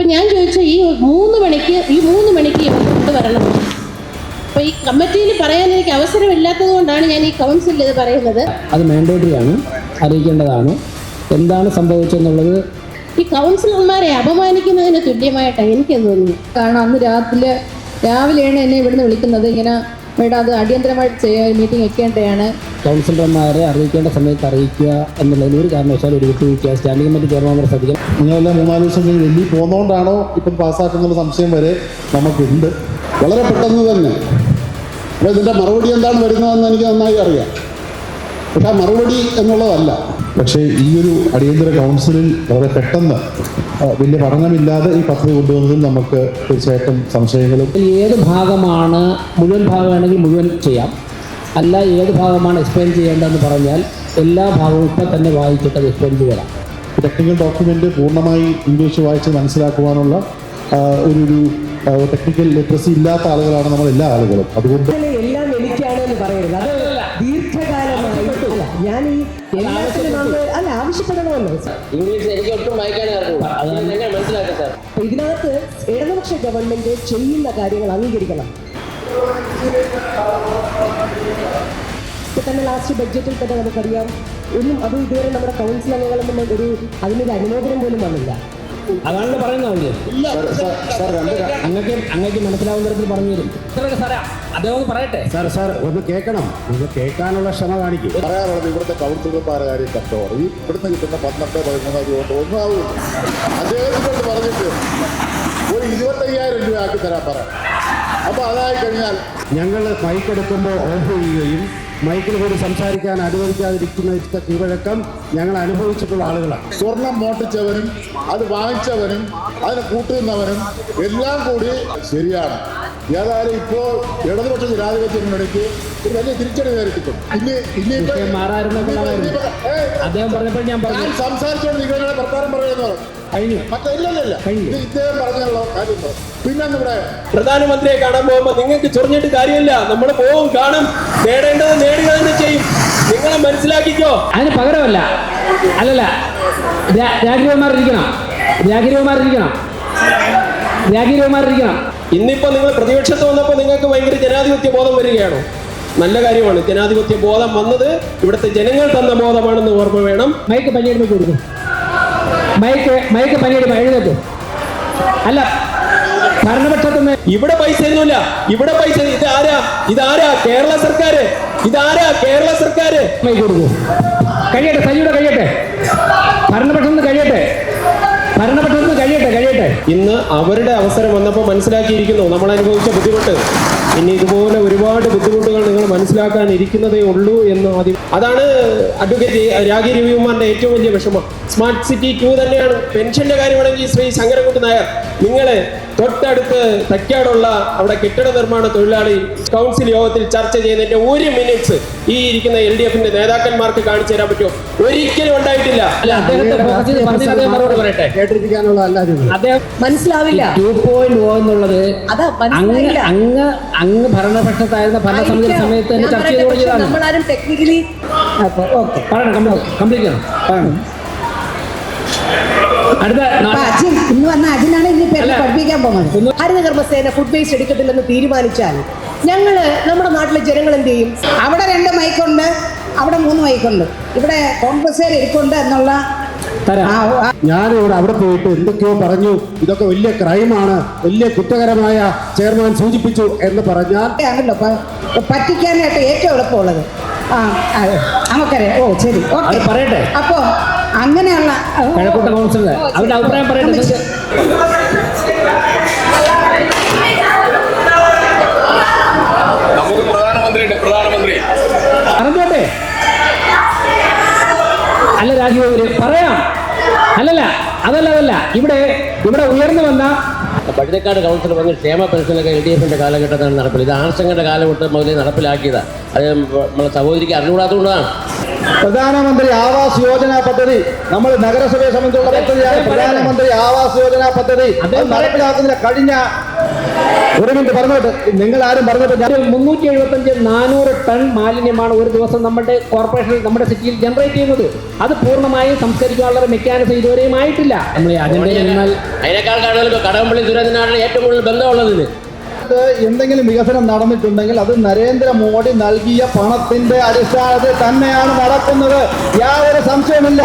അപ്പം ഞാൻ ചോദിച്ചാൽ ഈ മൂന്ന് മണിക്ക് ഈ മൂന്ന് മണിക്ക് ഇവർ കൊണ്ടുവരണം അപ്പോൾ ഈ കമ്മിറ്റിയിൽ പറയാൻ എനിക്ക് അവസരമില്ലാത്തത് കൊണ്ടാണ് ഞാൻ ഈ കൗൺസിലിൽ ഇത് പറയുന്നത്. അത് മാൻഡേറ്ററി ആണ് അറിയിക്കേണ്ടതാണ്. എന്താണ് സംഭവിച്ചെന്നുള്ളത് ഈ കൗൺസിലർമാരെ അപമാനിക്കുന്നതിന് തുല്യമായിട്ടാണ് എനിക്ക് തോന്നുന്നു കാരണം അന്ന് രാത്രി രാവിലെയാണ് എന്നെ ഇവിടുന്ന് വിളിക്കുന്നത്. ഇങ്ങനെ മേഡം അത് അടിയന്തരമായിട്ട് ചെയ്യാൻ മീറ്റിംഗ് വെക്കേണ്ടതാണ്. കൗൺസിലർമാരെ അറിയിക്കേണ്ട സമയത്ത് അറിയിക്കുക എന്നുള്ളതിന് ഒരു കാരണവശാലും ഒരു വിട്ടുവീഴ്ച സ്റ്റാൻഡിംഗ് കമ്മിറ്റി ചെയർമാൻ ശ്രദ്ധിക്കും നിങ്ങളെല്ലാം മൂന്നാൽ ദിവസം കഴിഞ്ഞ് ഡൽഹി പോകുന്നതുകൊണ്ടാണോ ഇപ്പം പാസ്സാക്കുന്നുള്ള സംശയം വരെ നമുക്കുണ്ട്. വളരെ പെട്ടെന്ന് തന്നെ. അപ്പോൾ ഇതിന്റെ മറുപടി എന്താണ് വരുന്നതെന്ന് എനിക്ക് നന്നായി അറിയാം. പക്ഷേ ആ മറുപടി എന്നുള്ളതല്ല. പക്ഷേ ഈ ഒരു അടിയന്തര കൗൺസിലിൽ വളരെ പെട്ടെന്ന് വലിയ പഠനമില്ലാതെ ഈ പദ്ധതി കൊണ്ടുവന്നതിൽ നമുക്ക് തീർച്ചയായിട്ടും സംശയങ്ങളും. ഏത് ഭാഗമാണ് മുഴുവൻ ഭാഗമാണെങ്കിൽ മുഴുവൻ ചെയ്യാം. അല്ല ഏത് ഭാഗമാണ് എക്സ്പ്ലെയിൻ ചെയ്യേണ്ടതെന്ന് പറഞ്ഞാൽ എല്ലാ ഭാഗവും ഇപ്പം തന്നെ വായിച്ചിട്ട് അത് എക്സ്പ്ലെയിൻ ചെയ്യണം ടെക്നിക്കൽ ഡോക്യുമെന്റ് പൂർണമായി ഇംഗ്ലീഷ് വായിച്ച് മനസ്സിലാക്കുവാനുള്ള ഒരു ഒരു ടെക്നിക്കൽ ലിറ്ററസി ഇല്ലാത്ത ആളുകളാണ് നമ്മൾ എല്ലാ ആളുകളും. അതുകൊണ്ട് എല്ലാം എനിക്കാണ് എന്ന് പറയരുത് ഞാൻ ഈ എല്ലാത്തിനും നമ്മൾ അല്ല ആവശ്യപ്പെടണമല്ലോ. ഇംഗ്ലീഷ് എനിക്ക് ഒട്ടും എങ്ങനെ മനസ്സിലാക്കാം സാർ. ഇതിനകത്ത് ഇടതുപക്ഷ ഗവൺമെന്റ് ചെയ്യുന്ന കാര്യങ്ങൾ അംഗീകരിക്കണം. ഇപ്പൊ തന്നെ ലാസ്റ്റ് ബഡ്ജറ്റിൽ തന്നെ നമുക്കറിയാം. ഒന്നും അത് ഇതുവരെ നമ്മുടെ കൗൺസിൽ അംഗങ്ങളൊന്നും ഒരു അതിനൊരു അനുമോദനം പോലും വന്നില്ല. അതാണല്ലോ പറയുന്നത് അങ്ങക്ക് അങ്ങക്ക് മനസ്സിലാവുന്ന തരത്തിൽ പറഞ്ഞു തരും. സാറേ അദ്ദേഹം ഒന്ന് പറയട്ടെ. സാർ സാർ ഒന്ന് കേൾക്കണം. ഒന്ന് കേൾക്കാനുള്ള ക്ഷമ കാണിക്കും. പറയാറുള്ളത് ഇവിടുത്തെ കൗൺസിലർമാരെ കാര്യം കഷ്ടമാണ് ഈ ഇവിടുന്ന് കിട്ടുന്ന പന്ത്രണ്ട് പതിമൂന്ന് അതുകൊണ്ട് ഒന്നാവും അദ്ദേഹത്തിനോട് പറഞ്ഞിട്ട് ഒരു ഇരുപത്തയ്യായിരം രൂപ ആക്കി തരാൻ പറ. അപ്പൊ അതായി കഴിഞ്ഞാൽ ഞങ്ങൾ ബൈക്ക് എടുക്കുമ്പോൾ ഓഫ് ചെയ്യുകയും മൈക്കിൽ കൂടി സംസാരിക്കാൻ അനുവദിക്കാതിരിക്കുന്ന കീഴ്വഴക്കം ഞങ്ങൾ അനുഭവിച്ചിട്ടുള്ള ആളുകളാണ്. സ്വർണം മോട്ടിച്ചവനും അത് വാങ്ങിച്ചവരും അതിനെ കൂട്ടുന്നവനും എല്ലാം കൂടി ശരിയാണ്. ഏതായാലും ഇപ്പോൾ ഇടതുപക്ഷ ജനാധിപത്യത്തിനിടയ്ക്ക് ഒരു വലിയ തിരിച്ചടി നേരിട്ടിട്ടുണ്ട്. ഇനി ഇനി വിഷയം മാറാറുണ്ടെന്നുള്ളതായിരുന്നു. അദ്ദേഹം പറഞ്ഞപ്പോൾ ഞാൻ പറഞ്ഞു. ഞാൻ സംസാരിച്ചുകൊണ്ട് നിങ്ങളുടെ പ്രധാനം പറയുന്നു കഴിഞ്ഞു. മറ്റില്ലല്ല ഇത് ഇദ്ദേഹം പറഞ്ഞുള്ള കാര്യം പിന്നെ നമ്മുടെ പ്രധാനമന്ത്രിയെ കാണാൻ പോകുമ്പോൾ നിങ്ങൾക്ക് ചൊറിഞ്ഞിട്ട് കാര്യമില്ല. നമ്മൾ പോവും കാണും. നേടേണ്ടത് നേടുക തന്നെ ചെയ്യും. നിങ്ങളെ മനസ്സിലാക്കിക്കോ. അതിന് പകരമല്ല. അല്ലല്ല. രാഘവന്മാർ ഇരിക്കണം. രാഘവന്മാർ ഇരിക്കണം. രാഘവന്മാർ ഇരിക്കണം. ഇന്നിപ്പോ നിങ്ങൾ പ്രതിപക്ഷത്ത് വന്നപ്പോൾ നിങ്ങൾക്ക് ഭയങ്കര ജനാധിപത്യ ബോധം വരികയാണോ. നല്ല കാര്യമാണ്. ജനാധിപത്യ ബോധം വന്നത് ഇവിടുത്തെ ജനങ്ങൾ തന്ന ബോധമാണെന്ന് ഓർമ്മ വേണം. മൈക്ക് പനിയെടുത്ത് കൊടുക്കും. മൈക്ക് മൈക്ക് പനിയെടുക്കും എഴുന്നേറ്റ് അല്ല ഭരണപക്ഷത്തുനിന്ന് ഇവിടെ പൈസ ഒന്നുമില്ല. ഇവിടെ പൈസ ഇത് ആരാ? ഇതാരാ കേരള സർക്കാര് ഇതാരാ കേരള സർക്കാര് കൊടുക്കും. കഴിയട്ടെ സജിയുടെ കഴിയട്ടെ. ഭരണപക്ഷത്ത് നിന്ന് കഴിയട്ടെ ഭരണപക്ഷത്ത് നിന്ന് കഴിയട്ടെ കഴിയട്ടെ ഇന്ന് അവരുടെ അവസരം വന്നപ്പോൾ മനസ്സിലാക്കിയിരിക്കുന്നു. നമ്മൾ അനുഭവിച്ച ബുദ്ധിമുട്ട്. ഇനി ഇതുപോലെ ഒരുപാട് ബുദ്ധിമുട്ടുകൾ നിങ്ങൾ മനസ്സിലാക്കാൻ ഇരിക്കുന്നതേ ഉള്ളൂ എന്ന് ആദ്യം അതാണ് അഡ്വക്കേറ്റ് രാഗി രവികുമാറിന്റെ ഏറ്റവും വലിയ വിഷമം. സ്മാർട്ട് സിറ്റി ടു തന്നെയാണ്. പെൻഷന്റെ കാര്യമാണെങ്കിൽ ശ്രീ ശങ്കരൻകുട്ടി നായർ നിങ്ങളെ തൊട്ടടുത്ത് തക്കാടുള്ള അവിടെ കെട്ടിട നിർമ്മാണ തൊഴിലാളി കൗൺസിൽ യോഗത്തിൽ ചർച്ച ചെയ്യുന്നതിന്റെ ഒരു മിനിറ്റ്സ് ഈ ഇരിക്കുന്ന എൽ ഡി എഫിന്റെ നേതാക്കന്മാർക്ക് കാണിച്ചു തരാൻ പറ്റുമോ? ഒരിക്കലും ഉണ്ടായിട്ടില്ല. മനസ്സിലാവില്ല. ടു പോയിന്റ് ഓ എന്നുള്ളത് അതാ അങ്ങ് അങ്ങ് അങ്ങ് ഭരണപക്ഷത്തായിരുന്ന ഭരണസമിതി സമയത്ത് തന്നെ ചർച്ച ചെയ്ത് ടെക്നിക്കലി ഓക്കെ പറയണം കംപ്ലീറ്റ് ചെയ്യണം. അടുത്ത നാ- അജിൻ ഇന്ന് വന്ന അജിനാണ് ഇനി പോകുന്നത് ഹരിതകർമ്മസേന ഫുഡ് വേസ്റ്റ് എടുക്കത്തില്ലെന്ന് തീരുമാനിച്ചാൽ ഞങ്ങൾ നമ്മുടെ നാട്ടിലെ ജനങ്ങൾ എന്ത് ചെയ്യും? അവിടെ രണ്ട് മൈക്കുണ്ട് അവിടെ മൂന്ന് മൈക്കുണ്ട് ഇവിടെ കോൺഗ്രസ്സുകാർ ഇരിക്കുന്നുണ്ട് എന്നുള്ള ഞാനിവിടെ അവിടെ പോയിട്ട് എന്തൊക്കെയോ പറഞ്ഞു. ഇതൊക്കെ വലിയ ക്രൈമാണ് വലിയ കുറ്റകരമായ ചെയർമാൻ സൂചിപ്പിച്ചു എന്ന് പറഞ്ഞാൽ ആണല്ലോ. പറ്റിക്കാനായിട്ട് ഏറ്റവും എളുപ്പമുള്ളത്. ആ നമുക്കറിയാം. ഓ ശരി. പറയട്ടെ. അപ്പോ അങ്ങനെയുള്ള അവരുടെ അഭിപ്രായം പറയട്ടെ. നമുക്ക് പ്രധാനമന്ത്രിയുണ്ട് പ്രധാനമന്ത്രി. പറഞ്ഞോട്ടെ അല്ല രാജീവ് പറയാം. അല്ലല്ല അതല്ല അതല്ല ഇവിടെ ഇവിടെ ഉയർന്നു വന്ന പഴുതക്കാട് കൗൺസിൽ പറഞ്ഞ ക്ഷേമ പെൻഷനൊക്കെ എൽ ഡി എഫിന്റെ കാലഘട്ടത്താണ് നടപ്പിൽ. ഇത് ആർഷങ്ങളുടെ കാലഘട്ടം മുതലേ നടപ്പിലാക്കിയതാണ് അത് നമ്മളെ സഹോദരിക്ക് അറിഞ്ഞുകൂടാത്തതുകൊണ്ടാണ്. പ്രധാനമന്ത്രി ആവാസ് യോജന പദ്ധതി. നമ്മൾ നഗരസഭയെ സംബന്ധിച്ചുള്ള പദ്ധതിയാണ്. പ്രധാനമന്ത്രി ആവാസ് യോജന പദ്ധതി. നടപ്പിലാക്കുന്നതിന് നടപ്പിലാക്കുന്നില്ല കഴിഞ്ഞ ഒരു മിനിറ്റ് പറഞ്ഞോട്ട്. നിങ്ങൾ ആരും പറഞ്ഞിട്ട്. ഞാൻ എഴുപത്തി മുന്നൂറ്റി എഴുപത്തഞ്ച് നാനൂറ് ടൺ മാലിന്യമാണ് ഒരു ദിവസം നമ്മുടെ കോർപ്പറേഷൻ നമ്മുടെ സിറ്റിയിൽ ജനറേറ്റ് ചെയ്യുന്നത്. അത് പൂർണമായും സംസ്കരിക്കാനുള്ള ഒരു മെക്കാനിസം ഇതുവരെയും ആയിട്ടില്ല. അതിനേക്കാൾ കടകംപള്ളി സുരേന്ദ്രനാണ് ഏറ്റവും കൂടുതൽ ബന്ധമുള്ളത് ഇതിന് എന്തെങ്കിലും വികസനം നടന്നിട്ടുണ്ടെങ്കിൽ അത് നരേന്ദ്രമോദി നൽകിയ പണത്തിന്റെ അടിസ്ഥാനത്തിൽ തന്നെയാണ് നടക്കുന്നത്. യാതൊരു സംശയമില്ല